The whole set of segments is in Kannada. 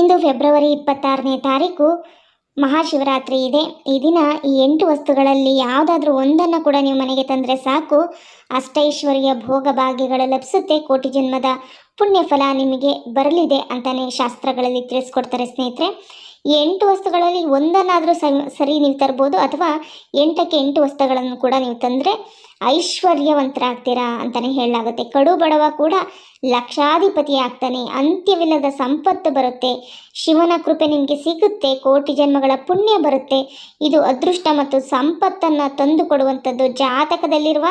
ಇಂದು ಫೆಬ್ರವರಿ ಇಪ್ಪತ್ತಾರನೇ ತಾರೀಕು ಮಹಾಶಿವರಾತ್ರಿ ಇದೆ. ಈ ದಿನ ಈ ಎಂಟು ವಸ್ತುಗಳಲ್ಲಿ ಯಾವುದಾದ್ರೂ ಒಂದನ್ನು ಕೂಡ ನೀವು ಮನೆಗೆ ತಂದರೆ ಸಾಕು. ಅಷ್ಟೈಶ್ವರ್ಯ ಭೋಗ ಭಾಗ್ಯಗಳು ಲಭಿಸುತ್ತೆ. ಕೋಟಿ ಜನ್ಮದ ಪುಣ್ಯ ಫಲ ನಿಮಗೆ ಬರಲಿದೆ ಅಂತಲೇ ಶಾಸ್ತ್ರಗಳಲ್ಲಿ ತಿಳಿಸ್ಕೊಡ್ತಾರೆ ಸ್ನೇಹಿತರೆ. ಎಂಟು ವಸ್ತುಗಳಲ್ಲಿ ಒಂದನ್ನಾದರೂ ಸರಿ ನೀವು ತರ್ಬೋದು ಅಥವಾ ಎಂಟಕ್ಕೆ ಎಂಟು ವಸ್ತುಗಳನ್ನು ಕೂಡ ನೀವು ತಂದರೆ ಐಶ್ವರ್ಯವಂತರಾಗ್ತೀರಾ ಅಂತಲೇ ಹೇಳಲಾಗುತ್ತೆ. ಕಡು ಬಡವ ಕೂಡ ಲಕ್ಷಾಧಿಪತಿ ಆಗ್ತಾನೆ. ಅಂತ್ಯವಿಲ್ಲದ ಸಂಪತ್ತು ಬರುತ್ತೆ. ಶಿವನ ಕೃಪೆ ನಿಮಗೆ ಸಿಗುತ್ತೆ. ಕೋಟಿ ಜನ್ಮಗಳ ಪುಣ್ಯ ಬರುತ್ತೆ. ಇದು ಅದೃಷ್ಟ ಮತ್ತು ಸಂಪತ್ತನ್ನು ತಂದು ಕೊಡುವಂಥದ್ದು ಜಾತಕದಲ್ಲಿರುವ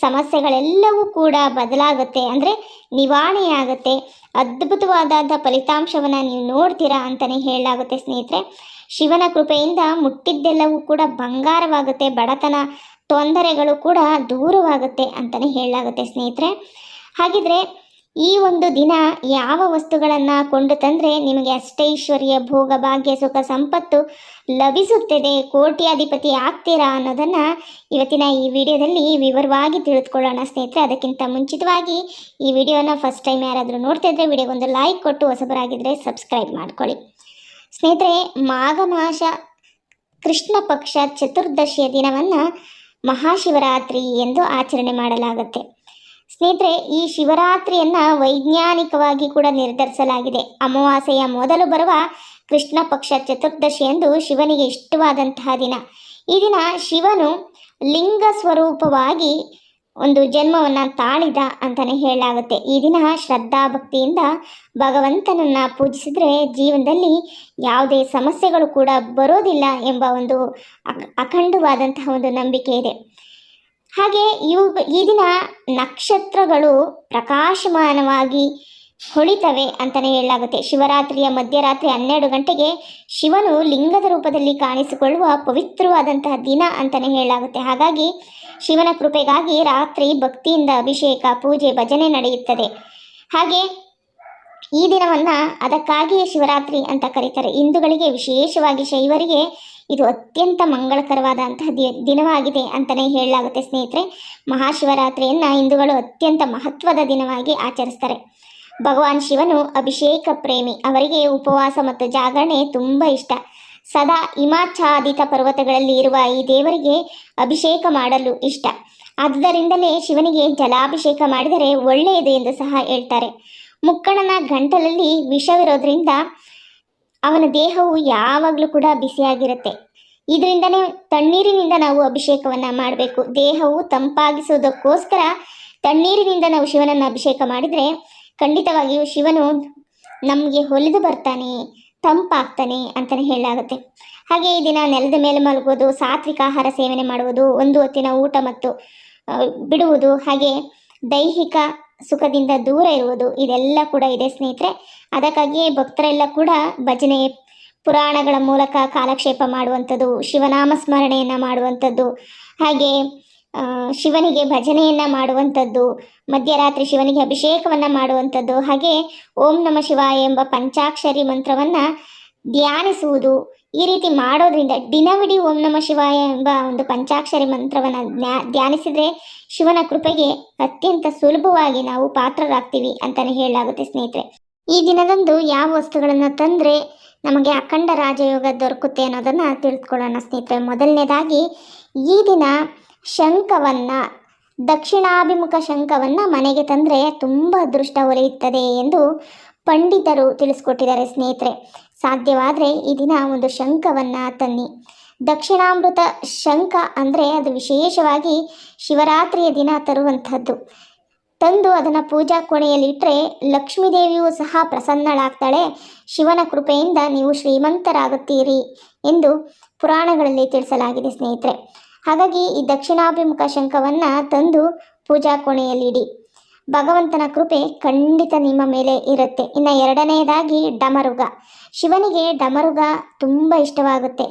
ಸಮಸ್ಯೆಗಳೆಲ್ಲವೂ ಕೂಡ ಬದಲಾಗುತ್ತೆ. ಅಂದರೆ ನಿವಾರಣೆಯಾಗುತ್ತೆ. ಅದ್ಭುತವಾದಂಥ ಫಲಿತಾಂಶವನ್ನು ನೀವು ನೋಡ್ತೀರಾ ಅಂತಲೇ ಹೇಳಲಾಗುತ್ತೆ ಸ್ನೇಹಿತರೆ. ಶಿವನ ಕೃಪೆಯಿಂದ ಮುಟ್ಟಿದ್ದೆಲ್ಲವೂ ಕೂಡ ಬಂಗಾರವಾಗುತ್ತೆ, ಬಡತನ, ತೊಂದರೆಗಳು ಕೂಡ ದೂರವಾಗುತ್ತೆ ಅಂತಲೇ ಹೇಳಲಾಗುತ್ತೆ ಸ್ನೇಹಿತರೆ. ಹಾಗಿದ್ರೆ ಈ ಒಂದು ದಿನ ಯಾವ ವಸ್ತುಗಳನ್ನು ಕೊಂಡು ತಂದರೆ ನಿಮಗೆ ಅಷ್ಟೈಶ್ವರ್ಯ, ಭೋಗ, ಭಾಗ್ಯ, ಸುಖ, ಸಂಪತ್ತು ಲಭಿಸುತ್ತದೆ, ಕೋಟ್ಯಾಧಿಪತಿ ಆಗ್ತೀರಾ ಅನ್ನೋದನ್ನು ಇವತ್ತಿನ ಈ ವಿಡಿಯೋದಲ್ಲಿ ವಿವರವಾಗಿ ತಿಳಿದುಕೊಳ್ಳೋಣ ಸ್ನೇಹಿತರೆ. ಅದಕ್ಕಿಂತ ಮುಂಚಿತವಾಗಿ ಈ ವಿಡಿಯೋನ ಫಸ್ಟ್ ಟೈಮ್ ಯಾರಾದರೂ ನೋಡ್ತಾ ಇದ್ದರೆ ವಿಡಿಯೋಗೊಂದು ಲೈಕ್ ಕೊಟ್ಟು ಹೊಸಬರಾಗಿದ್ದರೆ ಸಬ್ಸ್ಕ್ರೈಬ್ ಮಾಡ್ಕೊಳ್ಳಿ. ಸ್ನೇಹಿತರೆ, ಮಾಘ ಮಾಸ ಕೃಷ್ಣ ಪಕ್ಷ ಚತುರ್ದಶಿಯ ದಿನವನ್ನು ಮಹಾಶಿವರಾತ್ರಿ ಎಂದು ಆಚರಣೆ ಮಾಡಲಾಗುತ್ತೆ. ಸ್ನೇಹಿತರೆ, ಈ ಶಿವರಾತ್ರಿಯನ್ನು ವೈಜ್ಞಾನಿಕವಾಗಿ ಕೂಡ ನಿರ್ಧರಿಸಲಾಗಿದೆ. ಅಮಾವಾಸ್ಯೆಯ ಮೊದಲು ಬರುವ ಕೃಷ್ಣ ಪಕ್ಷ ಚತುರ್ದಶಿ ಎಂದು ಶಿವನಿಗೆ ಇಷ್ಟವಾದಂತಹ ದಿನ. ಈ ದಿನ ಶಿವನು ಲಿಂಗ ಸ್ವರೂಪವಾಗಿ ಒಂದು ಜನ್ಮವನ್ನು ತಾಳಿದ ಅಂತಲೇ ಹೇಳಲಾಗುತ್ತೆ. ಈ ದಿನ ಶ್ರದ್ಧಾ ಭಕ್ತಿಯಿಂದ ಭಗವಂತನನ್ನು ಪೂಜಿಸಿದರೆ ಜೀವನದಲ್ಲಿ ಯಾವುದೇ ಸಮಸ್ಯೆಗಳು ಕೂಡ ಬರೋದಿಲ್ಲ ಎಂಬ ಒಂದು ಅಖ- ಅಖಂಡವಾದಂತಹ ಒಂದು ನಂಬಿಕೆ ಇದೆ. ಹಾಗೆ ಇವು ಈ ದಿನ ನಕ್ಷತ್ರಗಳು ಪ್ರಕಾಶಮಾನವಾಗಿ ಹೊಳಿತವೆ ಅಂತಲೇ ಹೇಳಲಾಗುತ್ತೆ. ಶಿವರಾತ್ರಿಯ ಮಧ್ಯರಾತ್ರಿ ಹನ್ನೆರಡು ಗಂಟೆಗೆ ಶಿವನು ಲಿಂಗದ ರೂಪದಲ್ಲಿ ಕಾಣಿಸಿಕೊಳ್ಳುವ ಪವಿತ್ರವಾದಂತಹ ದಿನ ಅಂತಲೇ ಹೇಳಲಾಗುತ್ತೆ. ಹಾಗಾಗಿ ಶಿವನ ಕೃಪೆಗಾಗಿ ರಾತ್ರಿ ಭಕ್ತಿಯಿಂದ ಅಭಿಷೇಕ, ಪೂಜೆ, ಭಜನೆ ನಡೆಯುತ್ತದೆ. ಹಾಗೆ ಈ ದಿನವನ್ನು ಅದಕ್ಕಾಗಿಯೇ ಶಿವರಾತ್ರಿ ಅಂತ ಕರೀತಾರೆ. ಹಿಂದೂಗಳಿಗೆ ವಿಶೇಷವಾಗಿ ಶೈವರಿಗೆ ಇದು ಅತ್ಯಂತ ಮಂಗಳಕರವಾದಂತಹ ದಿನವಾಗಿದೆ ಅಂತಲೇ ಹೇಳಲಾಗುತ್ತೆ ಸ್ನೇಹಿತರೆ. ಮಹಾಶಿವರಾತ್ರಿಯನ್ನ ಹಿಂದೂಗಳು ಅತ್ಯಂತ ಮಹತ್ವದ ದಿನವಾಗಿ ಆಚರಿಸ್ತಾರೆ. ಭಗವಾನ್ ಶಿವನು ಅಭಿಷೇಕ ಪ್ರೇಮಿ. ಅವರಿಗೆ ಉಪವಾಸ ಮತ್ತು ಜಾಗರಣೆ ತುಂಬ ಇಷ್ಟ. ಸದಾ ಹಿಮಾಚ್ಛಾದಿತ ಪರ್ವತಗಳಲ್ಲಿ ಇರುವ ಈ ದೇವರಿಗೆ ಅಭಿಷೇಕ ಮಾಡಲು ಇಷ್ಟ. ಆದುದರಿಂದಲೇ ಶಿವನಿಗೆ ಜಲಾಭಿಷೇಕ ಮಾಡಿದರೆ ಒಳ್ಳೆಯದು ಎಂದು ಸಹ ಹೇಳ್ತಾರೆ. ಮುಕ್ಕಣನ ಗಂಟಲಲ್ಲಿ ವಿಷವಿರೋದ್ರಿಂದ ಅವನ ದೇಹವು ಯಾವಾಗಲೂ ಕೂಡ ಬಿಸಿಯಾಗಿರುತ್ತೆ. ಇದರಿಂದನೇ ತಣ್ಣೀರಿನಿಂದ ನಾವು ಅಭಿಷೇಕವನ್ನು ಮಾಡಬೇಕು. ದೇಹವು ತಂಪಾಗಿಸುವುದಕ್ಕೋಸ್ಕರ ತಣ್ಣೀರಿನಿಂದ ನಾವು ಶಿವನನ್ನು ಅಭಿಷೇಕ ಮಾಡಿದರೆ ಖಂಡಿತವಾಗಿಯೂ ಶಿವನು ನಮಗೆ ಹೊಲಿದು ಬರ್ತಾನೆ, ತಂಪಾಗ್ತಾನೆ ಅಂತಲೇ ಹೇಳಲಾಗುತ್ತೆ. ಹಾಗೆ ಈ ದಿನ ನೆಲದ ಮೇಲೆ ಮಲಗುವುದು, ಸಾತ್ವಿಕ ಆಹಾರ ಸೇವನೆ ಮಾಡುವುದು, ಒಂದು ಹೊತ್ತಿನ ಊಟ ಮತ್ತು ಬಿಡುವುದು, ಹಾಗೆ ದೈಹಿಕ ಸುಖದಿಂದ ದೂರ ಇರುವುದು ಇದೆಲ್ಲ ಕೂಡ ಇದೆ ಸ್ನೇಹಿತರೆ. ಅದಕ್ಕಾಗಿಯೇ ಭಕ್ತರೆಲ್ಲ ಕೂಡ ಭಜನೆ, ಪುರಾಣಗಳ ಮೂಲಕ ಕಾಲಕ್ಷೇಪ ಮಾಡುವಂಥದ್ದು, ಶಿವನಾಮ ಸ್ಮರಣೆಯನ್ನು ಮಾಡುವಂಥದ್ದು, ಹಾಗೆ ಶಿವನಿಗೆ ಭಜನೆಯನ್ನು ಮಾಡುವಂಥದ್ದು, ಮಧ್ಯರಾತ್ರಿ ಶಿವನಿಗೆ ಅಭಿಷೇಕವನ್ನು ಮಾಡುವಂಥದ್ದು, ಹಾಗೆ ಓಂ ನಮ ಶಿವಾಯ ಎಂಬ ಪಂಚಾಕ್ಷರಿ ಮಂತ್ರವನ್ನು ಧ್ಯಾನಿಸುವುದು ಈ ರೀತಿ ಮಾಡೋದ್ರಿಂದ ದಿನವಿಡೀ ಓಂ ನಮ ಶಿವಾಯ ಎಂಬ ಒಂದು ಪಂಚಾಕ್ಷರಿ ಮಂತ್ರವನ್ನು ಜ್ಞಾ ಧ್ಯಾನಿಸಿದರೆ ಶಿವನ ಕೃಪೆಗೆ ಅತ್ಯಂತ ಸುಲಭವಾಗಿ ನಾವು ಪಾತ್ರರಾಗ್ತೀವಿ ಅಂತಲೇ ಹೇಳಲಾಗುತ್ತೆ ಸ್ನೇಹಿತರೆ. ಈ ದಿನದಂದು ಯಾವ ವಸ್ತುಗಳನ್ನು ತಂದರೆ ನಮಗೆ ಅಖಂಡ ರಾಜಯೋಗ ದೊರಕುತ್ತೆ ಅನ್ನೋದನ್ನು ತಿಳಿದುಕೊಳ್ಳೋಣ ಸ್ನೇಹಿತರೆ. ಮೊದಲನೇದಾಗಿ ಈ ದಿನ ಶಂಖವನ್ನು, ದಕ್ಷಿಣಾಭಿಮುಖ ಶಂಖವನ್ನು ಮನೆಗೆ ತಂದರೆ ತುಂಬ ಅದೃಷ್ಟ ಒಲಿಯುತ್ತದೆ ಎಂದು ಪಂಡಿತರು ತಿಳಿಸ್ಕೊಟ್ಟಿದ್ದಾರೆ ಸ್ನೇಹಿತರೆ. ಸಾಧ್ಯವಾದರೆ ಈ ದಿನ ಒಂದು ಶಂಖವನ್ನು ತನ್ನಿ. ದಕ್ಷಿಣಾಮೃತ ಶಂಖ ಅಂದರೆ ಅದು ವಿಶೇಷವಾಗಿ ಶಿವರಾತ್ರಿಯ ದಿನ ತರುವಂಥದ್ದು. ತಂದು ಅದನ್ನು ಪೂಜಾ ಕೋಣೆಯಲ್ಲಿಟ್ಟರೆ ಲಕ್ಷ್ಮೀದೇವಿಯೂ ಲಕ್ಷ್ಮೀ ಸಹ ಪ್ರಸನ್ನಳಾಗ್ತಾಳೆ. ಶಿವನ ಕೃಪೆಯಿಂದ ನೀವು ಶ್ರೀಮಂತರಾಗುತ್ತೀರಿ ಎಂದು ಪುರಾಣಗಳಲ್ಲಿ ತಿಳಿಸಲಾಗಿದೆ ಸ್ನೇಹಿತರೆ. ಹಾಗಾಗಿ ಈ ದಕ್ಷಿಣಾಭಿಮುಖ ಶಂಖವನ್ನು ತಂದು ಪೂಜಾ ಕೋಣೆಯಲ್ಲಿಡಿ. ಭಗವಂತನ ಕೃಪೆ ಖಂಡಿತ ನಿಮ್ಮ ಮೇಲೆ ಇರುತ್ತೆ. ಇನ್ನು ಎರಡನೆಯದಾಗಿ ಡಮರುಗ. ಶಿವನಿಗೆ ಡಮರುಗ ತುಂಬ ಇಷ್ಟವಾಗುತ್ತೆ.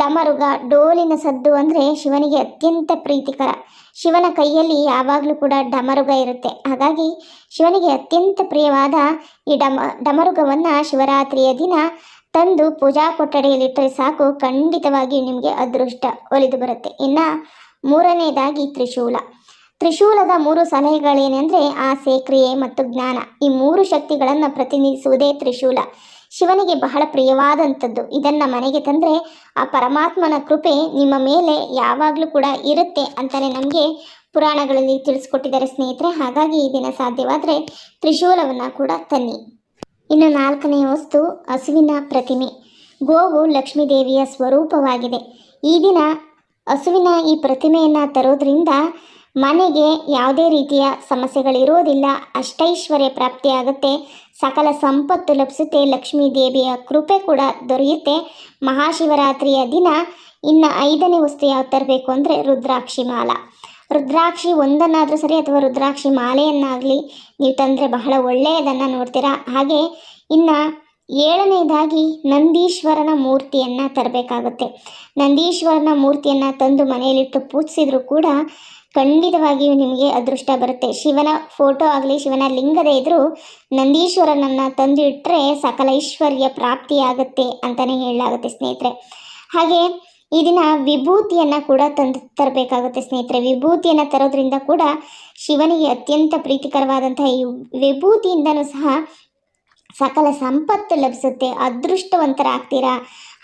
ಡಮರುಗ ಡೋಲಿನ ಸದ್ದು ಅಂದರೆ ಶಿವನಿಗೆ ಅತ್ಯಂತ ಪ್ರೀತಿಕರ. ಶಿವನ ಕೈಯಲ್ಲಿ ಯಾವಾಗಲೂ ಕೂಡ ಡಮರುಗ ಇರುತ್ತೆ. ಹಾಗಾಗಿ ಶಿವನಿಗೆ ಅತ್ಯಂತ ಪ್ರಿಯವಾದ ಈ ಡಮ, ಡಮರುಗವನ್ನು ಶಿವರಾತ್ರಿಯ ದಿನ ತಂದು ಪೂಜಾ ಕೊಠಡಿಯಲ್ಲಿಟ್ಟರೆ ಸಾಕು. ಖಂಡಿತವಾಗಿ ನಿಮಗೆ ಅದೃಷ್ಟ ಒಲಿದು ಬರುತ್ತೆ. ಇನ್ನು ಮೂರನೆಯದಾಗಿ ತ್ರಿಶೂಲ. ತ್ರಿಶೂಲದ ಮೂರು ಸಲಹೆಗಳೇನೆಂದರೆ ಆಸೆ, ಕ್ರಿಯೆ ಮತ್ತು ಜ್ಞಾನ. ಈ ಮೂರು ಶಕ್ತಿಗಳನ್ನು ಪ್ರತಿನಿಧಿಸುವುದೇ ತ್ರಿಶೂಲ. ಶಿವನಿಗೆ ಬಹಳ ಪ್ರಿಯವಾದಂಥದ್ದು. ಇದನ್ನು ಮನೆಗೆ ತಂದರೆ ಆ ಪರಮಾತ್ಮನ ಕೃಪೆ ನಿಮ್ಮ ಮೇಲೆ ಯಾವಾಗಲೂ ಕೂಡ ಇರುತ್ತೆ ಅಂತಲೇ ನಮಗೆ ಪುರಾಣಗಳಲ್ಲಿ ತಿಳಿಸ್ಕೊಟ್ಟಿದ್ದಾರೆ ಸ್ನೇಹಿತರೆ. ಹಾಗಾಗಿ ಈ ದಿನ ಸಾಧ್ಯವಾದರೆ ತ್ರಿಶೂಲವನ್ನು ಕೂಡ ತನ್ನಿ. ಇನ್ನು ನಾಲ್ಕನೆಯ ವಸ್ತು, ಹಸುವಿನ ಪ್ರತಿಮೆ. ಗೋವು ಲಕ್ಷ್ಮೀದೇವಿಯ ಸ್ವರೂಪವಾಗಿದೆ. ಈ ದಿನ ಹಸುವಿನ ಈ ಪ್ರತಿಮೆಯನ್ನು ತರೋದ್ರಿಂದ ಮನೆಗೆ ಯಾವುದೇ ರೀತಿಯ ಸಮಸ್ಯೆಗಳಿರೋದಿಲ್ಲ ಅಷ್ಟೈಶ್ವರ್ಯ ಪ್ರಾಪ್ತಿಯಾಗುತ್ತೆ. ಸಕಲ ಸಂಪತ್ತು ಲಭಿಸುತ್ತೆ. ಲಕ್ಷ್ಮೀ ದೇವಿಯ ಕೃಪೆ ಕೂಡ ದೊರೆಯುತ್ತೆ. ಮಹಾಶಿವರಾತ್ರಿಯ ದಿನ ಇನ್ನು ಐದನೇ ವಸ್ತು ಯಾವ್ದು ತರಬೇಕು ಅಂದರೆ ರುದ್ರಾಕ್ಷಿ ಮಾಲ. ರುದ್ರಾಕ್ಷಿ ಒಂದನ್ನಾದರೂ ಸರಿ ಅಥವಾ ರುದ್ರಾಕ್ಷಿ ಮಾಲೆಯನ್ನಾಗಲಿ ನೀವು ತಂದರೆ ಬಹಳ ಒಳ್ಳೆಯದನ್ನು ನೋಡ್ತೀರಾ. ಹಾಗೆ ಇನ್ನು ಏಳನೇದಾಗಿ ನಂದೀಶ್ವರನ ಮೂರ್ತಿಯನ್ನು ತರಬೇಕಾಗುತ್ತೆ. ನಂದೀಶ್ವರನ ಮೂರ್ತಿಯನ್ನು ತಂದು ಮನೆಯಲ್ಲಿಟ್ಟು ಪೂಜಿಸಿದ್ರು ಕೂಡ ಖಂಡಿತವಾಗಿಯೂ ನಿಮಗೆ ಅದೃಷ್ಟ ಬರುತ್ತೆ. ಶಿವನ ಫೋಟೋ ಆಗಲಿ, ಶಿವನ ಲಿಂಗದೇ ಎದುರು ನಂದೀಶ್ವರನನ್ನು ತಂದು ಇಟ್ಟರೆ ಸಕಲ ಐಶ್ವರ್ಯ ಪ್ರಾಪ್ತಿಯಾಗುತ್ತೆ ಅಂತಲೇ ಹೇಳಲಾಗುತ್ತೆ ಸ್ನೇಹಿತರೆ. ಹಾಗೆ ಈ ದಿನ ವಿಭೂತಿಯನ್ನು ಕೂಡ ತಂದು ತರಬೇಕಾಗುತ್ತೆ ಸ್ನೇಹಿತರೆ. ವಿಭೂತಿಯನ್ನು ತರೋದ್ರಿಂದ ಕೂಡ ಶಿವನಿಗೆ ಅತ್ಯಂತ ಪ್ರೀತಿಕರವಾದಂತಹ ಈ ವಿಭೂತಿಯಿಂದನೂ ಸಹ ಸಕಲ ಸಂಪತ್ತು ಲಭಿಸುತ್ತೆ. ಅದೃಷ್ಟವಂತರಾಗ್ತೀರಾ?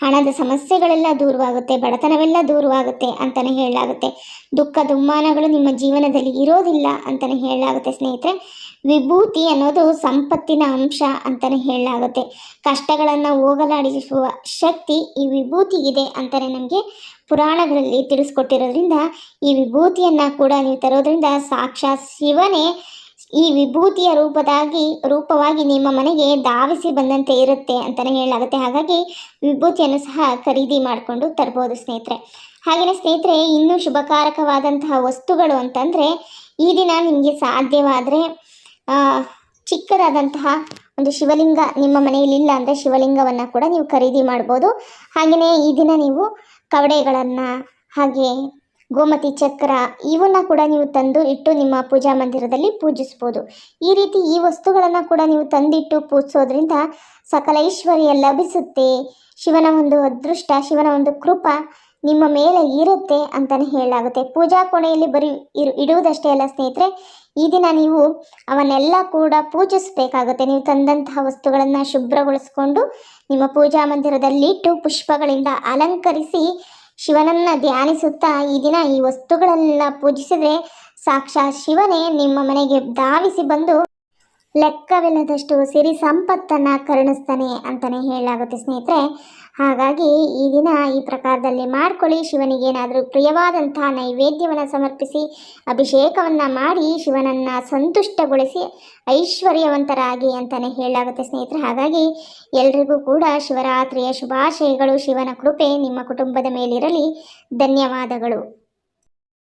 ಹಣದ ಸಮಸ್ಯೆಗಳೆಲ್ಲ ದೂರವಾಗುತ್ತೆ, ಬಡತನವೆಲ್ಲ ದೂರವಾಗುತ್ತೆ ಅಂತಲೇ ಹೇಳಲಾಗುತ್ತೆ. ದುಃಖ ದುಮ್ಮಾನಗಳು ನಿಮ್ಮ ಜೀವನದಲ್ಲಿ ಇರೋದಿಲ್ಲ ಅಂತಲೇ ಹೇಳಲಾಗುತ್ತೆ ಸ್ನೇಹಿತರೆ. ವಿಭೂತಿ ಅನ್ನೋದು ಸಂಪತ್ತಿನ ಅಂಶ ಅಂತಲೇ ಹೇಳಲಾಗುತ್ತೆ. ಕಷ್ಟಗಳನ್ನು ಹೋಗಲಾಡಿಸುವ ಶಕ್ತಿ ಈ ವಿಭೂತಿಗಿದೆ ಅಂತಲೇ ನಮಗೆ ಪುರಾಣಗಳಲ್ಲಿ ತಿಳಿಸ್ಕೊಟ್ಟಿರೋದ್ರಿಂದ ಈ ವಿಭೂತಿಯನ್ನು ಕೂಡ ನೀವು ತರೋದ್ರಿಂದ ಸಾಕ್ಷಾತ್ ಶಿವನೇ ಈ ವಿಭೂತಿಯ ರೂಪದಾಗಿ, ರೂಪವಾಗಿ ನಿಮ್ಮ ಮನೆಗೆ ಧಾವಿಸಿ ಬಂದಂತೆ ಇರುತ್ತೆ ಅಂತಲೇ ಹೇಳಲಾಗುತ್ತೆ. ಹಾಗಾಗಿ ವಿಭೂತಿಯನ್ನು ಸಹ ಖರೀದಿ ಮಾಡಿಕೊಂಡು ತರ್ಬೋದು ಸ್ನೇಹಿತರೆ. ಹಾಗೆಯೇ ಸ್ನೇಹಿತರೆ, ಇನ್ನೂ ಶುಭಕಾರಕವಾದಂತಹ ವಸ್ತುಗಳು ಅಂತಂದರೆ, ಈ ದಿನ ನಿಮಗೆ ಸಾಧ್ಯವಾದರೆ ಚಿಕ್ಕದಾದಂತಹ ಒಂದು ಶಿವಲಿಂಗ ನಿಮ್ಮ ಮನೆಯಲ್ಲಿ ಇಲ್ಲ ಅಂದರೆ ಶಿವಲಿಂಗವನ್ನು ಕೂಡ ನೀವು ಖರೀದಿ ಮಾಡ್ಬೋದು. ಹಾಗೆಯೇ ಈ ದಿನ ನೀವು ಕವಡೆಗಳನ್ನು ಹಾಗೆ ಗೋಮತಿ, ಚಕ್ರ, ಇವನ್ನ ಕೂಡ ನೀವು ತಂದು ಇಟ್ಟು ನಿಮ್ಮ ಪೂಜಾ ಮಂದಿರದಲ್ಲಿ ಪೂಜಿಸ್ಬೋದು. ಈ ರೀತಿ ಈ ವಸ್ತುಗಳನ್ನು ಕೂಡ ನೀವು ತಂದಿಟ್ಟು ಪೂಜಿಸೋದ್ರಿಂದ ಸಕಲ ಐಶ್ವರ್ಯ ಲಭಿಸುತ್ತೆ. ಶಿವನ ಒಂದು ಅದೃಷ್ಟ, ಶಿವನ ಒಂದು ಕೃಪ ನಿಮ್ಮ ಮೇಲೆ ಇರುತ್ತೆ ಅಂತಲೇ ಹೇಳಲಾಗುತ್ತೆ. ಪೂಜಾ ಕೋಣೆಯಲ್ಲಿ ಬರೀ ಇರು, ಇಡುವುದಷ್ಟೇ ಅಲ್ಲ ಸ್ನೇಹಿತರೆ, ಈ ದಿನ ನೀವು ಅವನ್ನೆಲ್ಲ ಕೂಡ ಪೂಜಿಸಬೇಕಾಗುತ್ತೆ. ನೀವು ತಂದಂತಹ ವಸ್ತುಗಳನ್ನು ಶುಭ್ರಗೊಳಿಸ್ಕೊಂಡು ನಿಮ್ಮ ಪೂಜಾ ಮಂದಿರದಲ್ಲಿಟ್ಟು ಪುಷ್ಪಗಳಿಂದ ಅಲಂಕರಿಸಿ ಶಿವನನ್ನ ಧ್ಯಾನಿಸುತ್ತಾ ಈ ದಿನ ಈ ವಸ್ತುಗಳೆಲ್ಲ ಪೂಜಿಸಿದ್ರೆ ಸಾಕ್ಷಾತ್ ಶಿವನೇ ನಿಮ್ಮ ಮನೆಗೆ ಧಾವಿಸಿ ಬಂದು ಲೆಕ್ಕವಿಲ್ಲದಷ್ಟು ಸಿರಿ ಸಂಪತ್ತನ್ನು ಕರುಣಿಸ್ತಾನೆ ಅಂತಲೇ ಹೇಳಲಾಗುತ್ತೆ ಸ್ನೇಹಿತರೆ. ಹಾಗಾಗಿ ಈ ದಿನ ಈ ಪ್ರಕಾರದಲ್ಲಿ ಮಾಡ್ಕೊಳ್ಳಿ. ಶಿವನಿಗೆ ಏನಾದರೂ ಪ್ರಿಯವಾದಂತಹ ನೈವೇದ್ಯವನ್ನು ಸಮರ್ಪಿಸಿ, ಅಭಿಷೇಕವನ್ನು ಮಾಡಿ, ಶಿವನನ್ನು ಸಂತುಷ್ಟಗೊಳಿಸಿ, ಐಶ್ವರ್ಯವಂತರಾಗಿ ಅಂತಲೇ ಹೇಳಲಾಗುತ್ತೆ ಸ್ನೇಹಿತರೆ. ಹಾಗಾಗಿ ಎಲ್ರಿಗೂ ಕೂಡ ಶಿವರಾತ್ರಿಯ ಶುಭಾಶಯಗಳು, ಶಿವನ ಕೃಪೆ ನಿಮ್ಮ ಕುಟುಂಬದ ಮೇಲಿರಲಿ. ಧನ್ಯವಾದಗಳು.